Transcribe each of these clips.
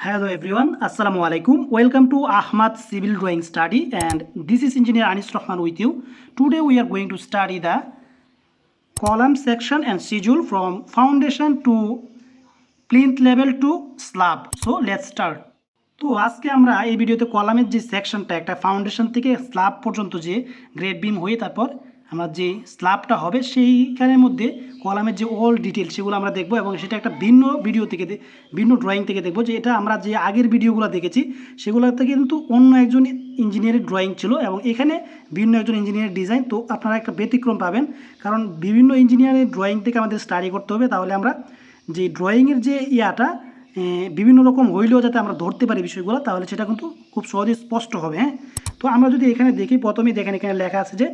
Hello everyone আসসালামু আলাইকুম welcome to Ahmad civil drawing study and this is engineer Anis Rahman with you today we are going to study the column section and schedule from foundation to plinth level to slab so let start তো আজকে আমরা এই ভিডিওতে কলামের যে সেকশনটা একটা foundation থেকে স্লাব পর্যন্ত যে গ্রেট বিম হয়ে তারপর আমরা যে স্ল্যাবটা হবে সেইখানের মধ্যে কলামের যে অল ডিটেল সেগুলো আমরা দেখব এবং সেটা একটা ভিন্ন ভিডিও থেকে ভিন্ন ড্রয়িং থেকে দেখব যে এটা আমরা যে আগের ভিডিওগুলো দেখেছি, সেগুলোতে কিন্তু অন্য একজন ইঞ্জিনিয়ারের ড্রয়িং ছিল এবং এখানে ভিন্ন একজন ইঞ্জিনিয়ারের ডিজাইন তো আপনারা একটা ব্যতিক্রম পাবেন, কারণ বিভিন্ন ইঞ্জিনিয়ারের ড্রয়িং থেকে আমাদের স্টাডি করতে হবে। তাহলে আমরা যে ড্রয়িংয়ের যে ইয়াটা বিভিন্ন রকম হইলেও যাতে আমরা ধরতে পারি বিষয়গুলো, তাহলে সেটা কিন্তু খুব সহজে স্পষ্ট হবে হ্যাঁ? তো আমরা যদি এখানে দেখি, প্রথমেই দেখেন এখানে লেখা আছে যে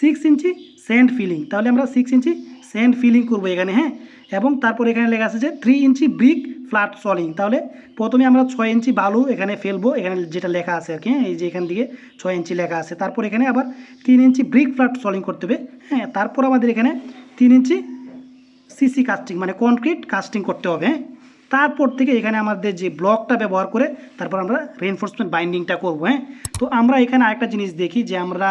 সিক্স ইঞ্চি স্যান্ড ফিলিং তাহলে আমরা সিক্স ইঞ্চি স্যান্ড ফিলিং করব এখানে হ্যাঁ? এবং তারপর এখানে লেখা আছে যে three inch brick flat soling তাহলে প্রথমে আমরা ছয় ইঞ্চি বালু এখানে ফেলব, এখানে যেটা লেখা আছে আর কি হ্যাঁ? এই যে এখান দিকে ছয় ইঞ্চি লেখা আছে। তারপর এখানে আবার তিন ইঞ্চি ব্রিক ফ্ল্যাট সলিং করতে হবে হ্যাঁ? তারপর আমাদের এখানে তিন ইঞ্চি সিসি কাস্টিং মানে কনক্রিট কাস্টিং করতে হবে হ্যাঁ? তারপর থেকে এখানে আমাদের যে ব্লকটা ব্যবহার করে তারপর আমরা রেনফোর্সমেন্ট বাইন্ডিংটা করব হ্যাঁ? তো আমরা এখানে আরেকটা জিনিস দেখি যে আমরা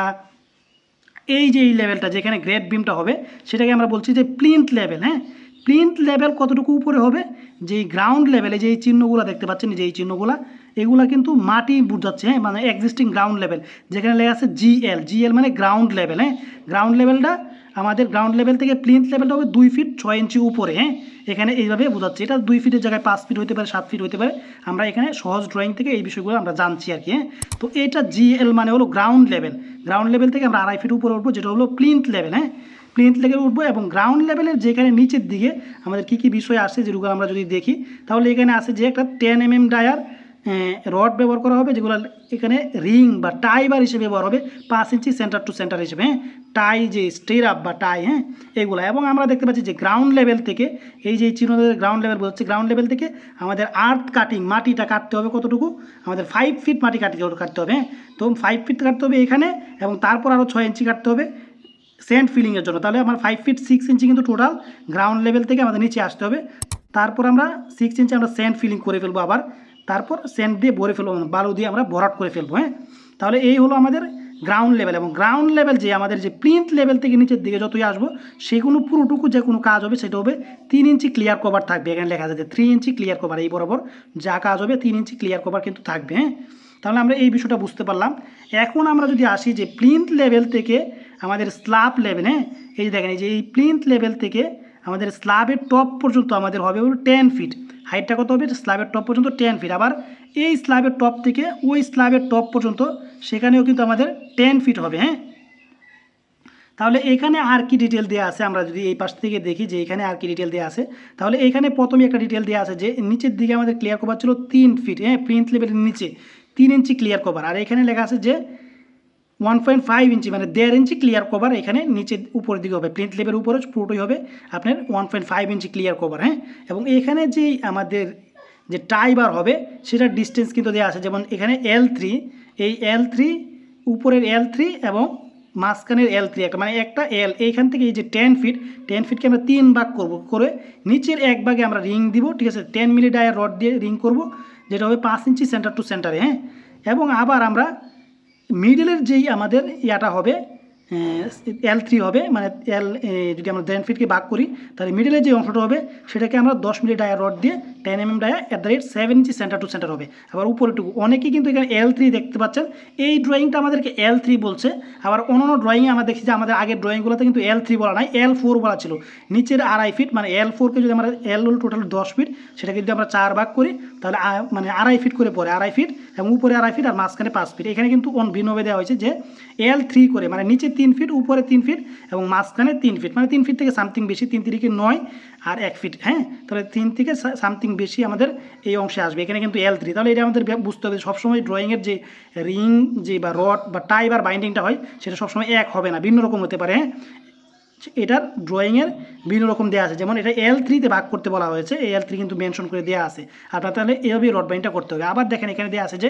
এই যে এই লেভেলটা যেখানে গ্রেড বিমটা হবে, সেটাকে আমরা বলছি যে প্লিন্থ লেভেল হ্যাঁ? প্লিন্থ লেভেল কতটুকু উপরে হবে? যে গ্রাউন্ড লেভেলে যে এই চিহ্নগুলো দেখতে পাচ্ছেন যে এই চিহ্নগুলো, এগুলো কিন্তু মাটি বুঝাচ্ছে হ্যাঁ? মানে এক্সিস্টিং গ্রাউন্ড লেভেল যেখানে লেখা আছে জিএল জিএল মানে গ্রাউন্ড লেভেল হ্যাঁ? গ্রাউন্ড লেভেলটা আমাদের গ্রাউন্ড লেভেল থেকে প্লিন্থ লেভেলটা হবে দুই ফিট ছয় ইঞ্চি উপরে হ্যাঁ? এখানে এইভাবে বোঝাচ্ছে। এটা দুই ফিটের জায়গায় পাঁচ ফিট হতে পারে, সাত ফিট হতে পারে। আমরা এখানে সহজ ড্রয়িং থেকে এই বিষয়গুলো আমরা জানছি আর কি হ্যাঁ? তো এটা জিএল মানে হলো গ্রাউন্ড লেভেল গ্রাউন্ড লেভেল থেকে আমরা আড়াই ফিট উপরে উঠবো, যেটা হলো প্লিন্থ লেভেল হ্যাঁ? প্লিন্থ লেভেল উঠবো এবং গ্রাউন্ড লেভেলের যেখানে নিচের দিকে আমাদের কী কী বিষয় আসছে যেগুলো আমরা যদি দেখি, তাহলে এখানে আছে যে একটা টেন এম এম ডায়ার রড ব্যবহার করা হবে যেগুলো এখানে রিং বা টাই বার হিসেবে ব্যবহার হবে, পাঁচ ইঞ্চি সেন্টার টু সেন্টার হিসেবে হ্যাঁ? টাই যে স্টের আপ বা টাই হ্যাঁ? এগুলো। এবং আমরা দেখতে পাচ্ছি যে গ্রাউন্ড লেভেল থেকে, এই যে চিহ্নদের গ্রাউন্ড লেভেল বোঝাচ্ছে গ্রাউন্ড লেভেল থেকে আমাদের আর্থ কাটিং মাটিটা কাটতে হবে কতটুকু? আমাদের ফাইভ ফিট মাটি কাটতে কাটতে হবে হ্যাঁ? তো ফাইভ ফিট কাটতে হবে এখানে এবং তারপর আরও ছয় ইঞ্চি কাটতে হবে সেন্ট ফিলিংয়ের জন্য। তাহলে আমার ফাইভ ফিট সিক্স ইঞ্চি কিন্তু টোটাল গ্রাউন্ড লেভেল থেকে আমাদের নিচে আসতে হবে। তারপর আমরা সিক্স ইঞ্চি আমরা সেন্ট ফিলিং করে ফেলব আবার। তারপর স্যান্ড দিয়ে ভরে ফেলব মানে বালু দিয়ে আমরা ভরাট করে ফেলব হ্যাঁ? তাহলে এই হলো আমাদের গ্রাউন্ড লেভেল এবং গ্রাউন্ড লেভেল যে আমাদের যে প্রিন্ট লেভেল থেকে নিচের দিকে যতই আসব, সেগুলো পুরোটুকু যে কোনো কাজ হবে সেটা হবে তিন ইঞ্চি ক্লিয়ার কভার থাকবে। এখানে লেখা আছে যে থ্রি ইঞ্চি ক্লিয়ার কভার এই বরাবর যা কাজ হবে তিন ইঞ্চি ক্লিয়ার কভার কিন্তু থাকবে হ্যাঁ? তাহলে আমরা এই বিষয়টা বুঝতে পারলাম। এখন আমরা যদি আসি যে প্লিন্থ লেভেল থেকে আমাদের স্ল্যাব লেভেল হ্যাঁ? এই যে দেখেন, এই যে এই প্লিন্থ লেভেল থেকে আমাদের স্ল্যাবের টপ পর্যন্ত আমাদের হবে হলো টেন ফিট হাইটটা কত হবে? স্ল্যাবের টপ পর্যন্ত টেন ফিট আবার এই স্ল্যাবের টপ থেকে ওই স্ল্যাবের টপ পর্যন্ত সেখানেও কিন্তু আমাদের টেন ফিট হবে হ্যাঁ? তাহলে এখানে আর কি ডিটেল দেওয়া আছে? আমরা যদি এই পাশ থেকে দেখি যে এখানে আর কি ডিটেল দেওয়া আছে, তাহলে এখানে প্রথমে একটা ডিটেল দেওয়া আছে যে নিচের দিকে আমাদের ক্লিয়ার কভার ছিল তিন ফিট হ্যাঁ? প্রিন্ট লেভেলের নিচে তিন ইঞ্চি ক্লিয়ার কভার আর এখানে লেখা আছে যে ওয়ান পয়েন্ট ফাইভ ইঞ্চি মানে দেড় ইঞ্চি ক্লিয়ার কভার এখানে নিচে উপরের দিকে হবে। প্রিন্ট লেভেলের উপরে পুরোটাই হবে আপনার one point five inch clear cover হ্যাঁ? এবং এখানে যে আমাদের যে টাইবার হবে সেটার ডিস্টেন্স কিন্তু দেওয়া আছে। যেমন এখানে এল থ্রি এই এল থ্রি উপরের এল থ্রি এবং মাঝখানের এল থ্রি একটা মানে একটা এল এইখান থেকে এই যে টেন ফিট টেন ফিটকে আমরা তিন ভাগ করব। করে নিচের এক ভাগে আমরা রিং দিব, ঠিক আছে? টেন মিলি ডায়ার রড দিয়ে রিং করব, যেটা হবে পাঁচ ইঞ্চি সেন্টার টু সেন্টারে হ্যাঁ? এবং আবার আমরা মিডলের যেই আমাদের ইয়াটা হবে এল থ্রি হবে মানে এল যদি আমরা টেন ফিটকে ভাগ করি, তাহলে মিডলের যে অংশটা হবে, সেটাকে আমরা দশ মিলি ডায়া রড দিয়ে ten M M dia at the rate seven inch centre to centre হবে। আবার উপরেটুকু অনেকেই কিন্তু এখানে এল থ্রি দেখতে পাচ্ছেন। এই ড্রয়িংটা আমাদেরকে এল থ্রি বলছে। আবার অন্য অন্য ড্রয়িংয়ে আমরা দেখছি যে আমাদের আগের ড্রয়িংগুলোতে কিন্তু এল থ্রি বলা নাই এল ফোর বলা ছিল। নিচের আড়াই ফিট মানে এল ফোরকে যদি আমরা এল হল টোটাল দশ ফিট সেটাকে যদি আমরা চার ভাগ করি তাহলে মানে আড়াই ফিট করে পড়ে আড়াই ফিট এবং উপরে আড়াই ফিট আর মাঝখানে পাঁচ ফিট এখানে কিন্তু অন ভিন্নভাবে দেওয়া হয়েছে যে এল থ্রি করে মানে নিচে তিন ফিট উপরে তিন ফিট এবং মাঝখানে তিন ফিট মানে তিন ফিট থেকে সামথিং বেশি, তিন তিরিকে নয় আর এক ফিট হ্যাঁ? তাহলে তিন থেকে সামথিং বেশি আমাদের এই অংশে আসবে। এখানে কিন্তু এল থ্রি তাহলে এটা আমাদের বুঝতে হবে সবসময় ড্রয়িংয়ের যে রিং যে বা রড বা টাই বা বাইন্ডিংটা হয়, সেটা সবসময় এক হবে না, ভিন্ন রকম হতে পারে হ্যাঁ? এটার ড্রয়িংয়ের বিভিন্ন রকম দেওয়া আছে। যেমন এটা এল থ্রিতে ভাগ করতে বলা হয়েছে, এই এল থ্রি কিন্তু মেনশন করে দেওয়া আছে। আপনার তাহলে এইভাবেই রড বাইনটা করতে হবে। আবার দেখেন এখানে দেওয়া আছে যে,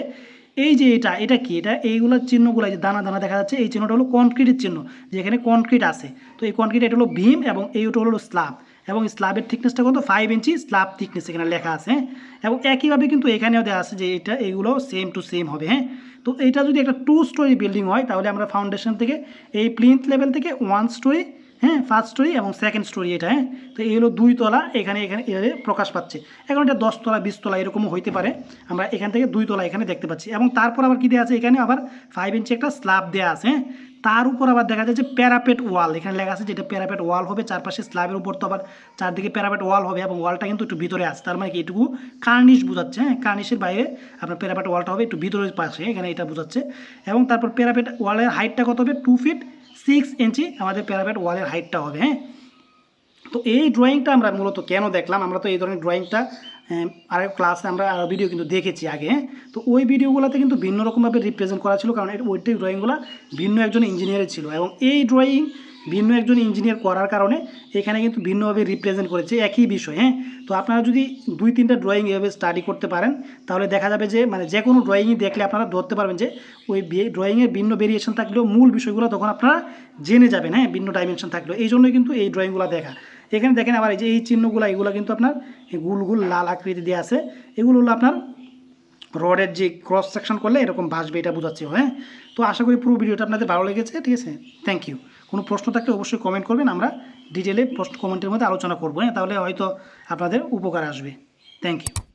এই যে এটা এটা কি? এটা এইগুলোর চিহ্নগুলো যে দানা দানা দেখা যাচ্ছে, এই চিহ্নটা হলো কনক্রিটের চিহ্ন, যেখানে কনক্রিট আছে। তো এই কনক্রিট এটা হলো ভীম এবং এই ওটা হলো স্ল্যাব এবং স্ল্যাবের থিকনেসটা কত? ফাইভ ইঞ্চি স্ল্যাব থিকনেস এখানে লেখা আছে হ্যাঁ? এবং একইভাবে কিন্তু এখানেও দেওয়া আছে যে এটা, এইগুলো সেম টু সেম হবে হ্যাঁ? তো এটা যদি একটা টু স্টোরি বিল্ডিং হয়, তাহলে আমরা ফাউন্ডেশন থেকে এই প্লিন্থ লেভেল থেকে ওয়ান স্টোরি হ্যাঁ ফার্স্ট স্টোরি এবং সেকেন্ড স্টোরি এটা হ্যাঁ? তো এই হলো দুই তলা, এখানে এখানে এভাবে প্রকাশ পাচ্ছে। এখন এটা দশ তলা, বিশ তলা এরকমও হইতে পারে। আমরা এখান থেকে দুই তলা এখানে দেখতে পাচ্ছি। এবং তারপর আবার কী দেওয়া আছে? এখানে আবার ফাইভ ইঞ্চি একটা স্ল্যাব দেওয়া আছে হ্যাঁ? তার উপর আবার দেখা যায় যে প্যারাপেট ওয়াল এখানে লেখা আছে যেটা প্যারাপেট ওয়াল হবে, চারপাশে স্ল্যাবের উপর তো আবার চারদিকে প্যারাপেট ওয়াল হবে এবং ওয়ালটা কিন্তু একটু ভিতরে আছে। তার মানে কি? এটুকু কার্নিশ বোঝাচ্ছে হ্যাঁ? কার্নিশের বাইরে আপনার প্যারাপেট ওয়ালটা হবে একটু ভিতরের পাশে, এখানে এটা বোঝাচ্ছে। এবং তারপর প্যারাপেট ওয়ালের হাইটটা কত হবে? টু ফিট সিক্স ইঞ্চি আমাদের প্যারাপেট ওয়ালের হাইটটা হবে হ্যাঁ? তো এই ড্রয়িংটা আমরা মূলত কেন দেখলাম? আমরা তো এই ধরনের ড্রয়িংটা আর ক্লাসে আমরা আরও ভিডিও কিন্তু দেখেছি আগে হ্যাঁ? তো ওই ভিডিওগুলোতে কিন্তু ভিন্ন রকমভাবে রিপ্রেজেন্ট করা ছিল, কারণ ওইটাই ড্রয়িংগুলো ভিন্ন একজন ইঞ্জিনিয়ারের ছিল। এবং এই ড্রয়িং ভিন্ন একজন ইঞ্জিনিয়ার করার কারণে এখানে কিন্তু ভিন্নভাবে রিপ্রেজেন্ট করেছে একই বিষয় হ্যাঁ? তো আপনারা যদি দুই তিনটা ড্রয়িং এভাবে স্টাডি করতে পারেন, তাহলে দেখা যাবে যে মানে যে কোনো ড্রয়িংই দেখলে আপনারা ধরতে পারবেন যে, ওই ড্রয়িংয়ের ভিন্ন ভেরিয়েশন থাকলেও মূল বিষয়গুলো তখন আপনারা জেনে যাবেন হ্যাঁ? ভিন্ন ডাইমেনশন থাকলেও। এই জন্যই কিন্তু এই ড্রয়িংগুলো দেখা। এখানে দেখেন আবার এই যে, এই চিহ্নগুলো, এগুলো কিন্তু আপনার এই গুল গুল লাল আকৃতি দিয়ে আছে। এগুলো হলো আপনার রডের যে ক্রস সেকশন করলে এরকম ভাসবে, এটা বোঝাচ্ছে হ্যাঁ? তো আশা করি পুরো ভিডিওটা আপনাদের ভালো লেগেছে, ঠিক আছে? থ্যাংক ইউ কোনো প্রশ্ন থাকলে অবশ্যই কমেন্ট করবেন, আমরা ডিটেলে পোস্ট কমেন্টের মধ্যে আলোচনা করব হ্যাঁ? তাহলে হয়তো আপনাদের উপকার আসবে। Thank you